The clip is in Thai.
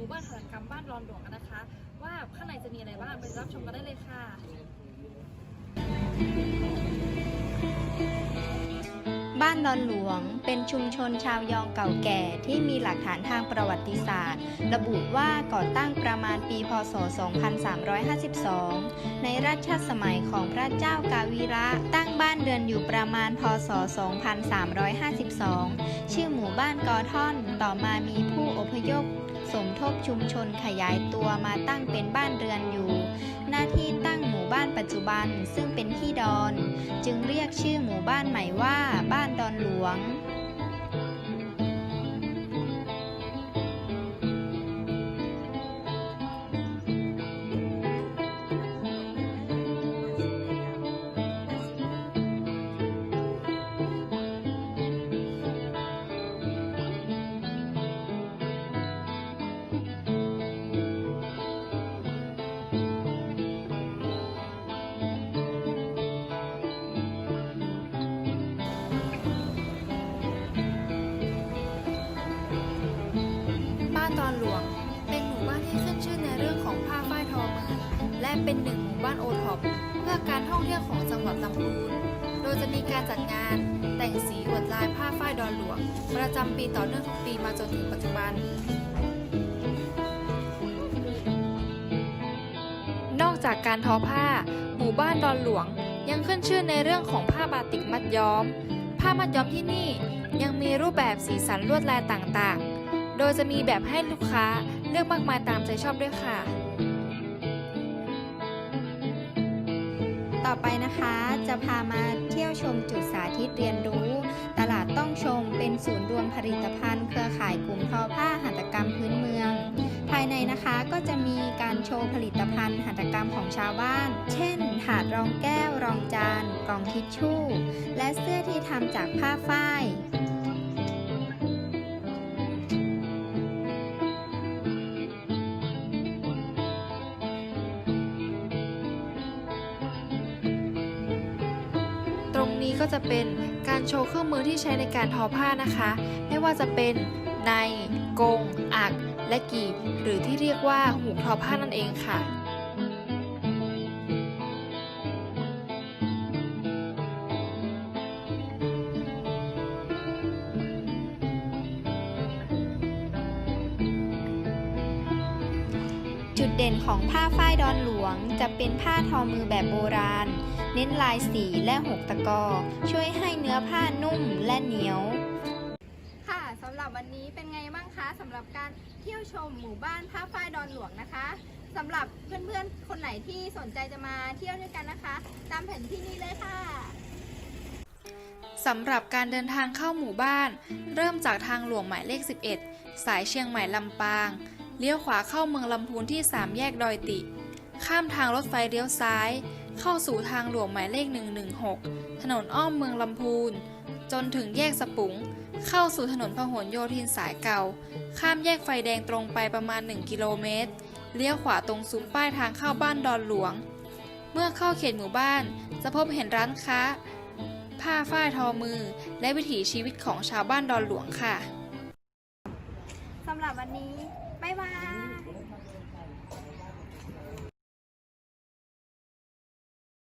มู่บ้านหัตกรรมบ้านรอนหลวงกันนะคะ ว่าข้างในจะมีอะไรบ้างไปรับชมกันได้เลยค่ะ บ้านดอนหลวง เป็นชุมชนชาวยองเก่าแก่ที่มีหลักฐานทางประวัติศาสตร์ ระบุว่าก่อตั้งประมาณปี พศ 2352 ในรัชสมัยของพระเจ้ากาวีระ ตั้งบ้านเรือนอยู่ประมาณ พศ 2352 ชื่อหมู่บ้านกอท่อน ต่อมามีผู้อพยพสมทบชุมชนขยายตัวมาตั้งเป็นบ้านเรือนอยู่ หน้าที่ตั้งหมู่บ้านปัจจุบันซึ่งเป็นที่ดอน จึงเรียกชื่อหมู่บ้านใหม่ว่า หลวง และเป็นหนึ่งหมู่บ้านโอท็อปเพื่อการท่องเที่ยวของจังหวัดลำพูน โดยจะมีการจัดงานแต่งสีอวดลายผ้าฝ้ายดอนหลวง ประจำปีต่อเนื่องทุกปีมาจนถึงปัจจุบัน นอกจากการทอผ้า หมู่บ้านดอนหลวงยังขึ้นชื่อในเรื่องของผ้าบาติกมัดย้อม ผ้ามัดย้อมที่นี่ยังมีรูปแบบสีสันลวดลายต่างๆ โดยจะมีแบบให้ลูกค้าเลือกมากมายตามใจชอบด้วยค่ะ ต่อไปนะคะจะพามาเที่ยวชมจุดสาธิตเรียนรู้ ตลาดต้องชมเป็นศูนย์รวมผลิตภัณฑ์ เครือข่ายกลุ่มทอผ้าหัตถกรรมพื้นเมือง ภายในนะคะก็จะมีการโชว์ผลิตภัณฑ์หัตถกรรมของชาวบ้าน เช่น ถาดรองแก้ว รองจาน กล่องทิชชู่ และเสื้อที่ทำจากผ้าฝ้าย นี้ก็จะเป็นการโชว์เครื่องมือที่ใช้ในการทอผ้านะคะ ไม่ว่าจะเป็นใน กง อัก และกีบ หรือที่เรียกว่าหูกทอผ้านั่นเองค่ะ จุดเด่นของผ้าฝ้ายดอนหลวง จะเป็นผ้าทอมือแบบโบราณ เน้นลายสีและหกตะกอ ช่วยให้เนื้อผ้านุ่มและเหนียว ค่ะสำหรับวันนี้เป็นไงบ้างคะสำหรับการเที่ยวชมหมู่บ้านผ้าฝ้ายดอนหลวงนะคะสำหรับเพื่อนๆ คนไหนที่สนใจจะมาเที่ยวด้วยกันนะคะ ตามแผนที่นี้เลยค่ะสำหรับการเดินทางเข้าหมู่บ้าน เริ่มจากทางหลวงหมายเลข 11 สายเชียงใหม่ลำปาง เลี้ยวขวาเข้าเมืองลำพูนที่ 3 แยกดอยติ ข้ามทางรถไฟเลี้ยวซ้าย เข้าสู่ทางหลวงหมายเลข 116 ถนนอ้อมเมืองลำพูน จนถึงแยกสปุง เข้าสู่ถนนพหลโยธินสายเก่า ข้ามแยกไฟแดงตรงไปประมาณ 1 กิโลเมตร เลี้ยวขวาตรงซุ้มป้ายทางเข้าบ้านดอนหลวง เมื่อเข้าเขตหมู่บ้าน จะพบเห็นร้านค้า ผ้าฝ้ายทอมือ และวิถีชีวิตของชาวบ้านดอนหลวงค่ะสำหรับวันนี้ บ๊ายบาย